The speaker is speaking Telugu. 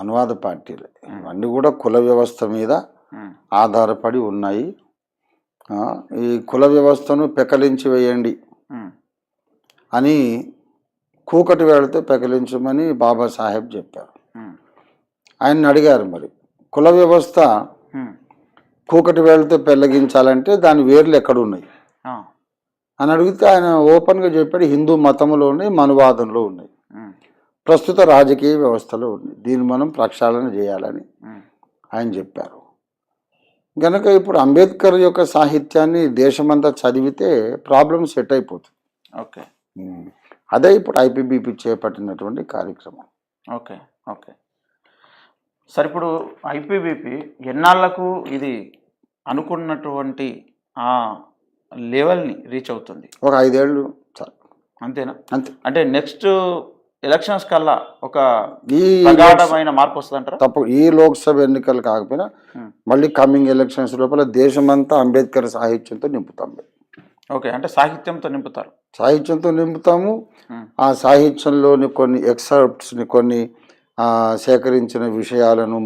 అనువాద పార్టీలు. ఇవన్నీ కూడా కుల వ్యవస్థ మీద ఆధారపడి ఉన్నాయి. ఈ కుల వ్యవస్థను పెకలించి వేయండి అని కూకటి వేళతో పెకలించమని బాబాసాహెబ్ చెప్పారు. ఉమ్, ఆయన్ని అడిగారు మరి కుల వ్యవస్థ కూకటి వేళతో పెళ్ళగించాలంటే దాని వేర్లు ఎక్కడ ఉన్నాయి ఆ, అని అడిగితే ఆయన ఓపెన్గా చెప్పాడు హిందూ మతంలో ఉన్నాయి మనువాదంలో ఉన్నాయి. ప్రస్తుత రాజకీయ వ్యవస్థలో ఉంది. దీన్ని మనం ప్రక్షాళన చేయాలని ఆయన చెప్పారు. గనక ఇప్పుడు అంబేద్కర్ యొక్క సాహిత్యాన్ని దేశమంతా చదివితే ప్రాబ్లం సెట్ అయిపోతుంది. ఓకే. అదే ఇప్పుడు ఐపీబీపీ చేపట్టినటువంటి కార్యక్రమం. Okay okay. సరే ఇప్పుడు ఐపీబీపీ ఎన్నాళ్ళకు ఇది అనుకున్నటువంటి ఆ లెవెల్ని రీచ్ అవుతుంది? ఒక ఐదేళ్ళు చాలు. అంతేనా? అంతే. అంటే నెక్స్ట్ ఎలక్షన్స్ కల్లా ఒక ఈ ప్రగాఢమైన మార్పు వస్తుందంటారా? తప్పు ఈ లోక్సభ ఎన్నికలు కాకపోయినా ఉమ్. మళ్ళీ కమింగ్ ఎలక్షన్స్ లోపల దేశమంతా అంబేద్కర్ సాహిత్యంతో నింపుతాం ఓకే అంటే సాహిత్యంతో నింపుతారు. సాహిత్యంతో నింపుతాము. ఉమ్, ఆ సాహిత్యంలోని కొన్ని ఎక్సర్ప్ట్స్ని కొన్ని సేకరించిన విషయాలను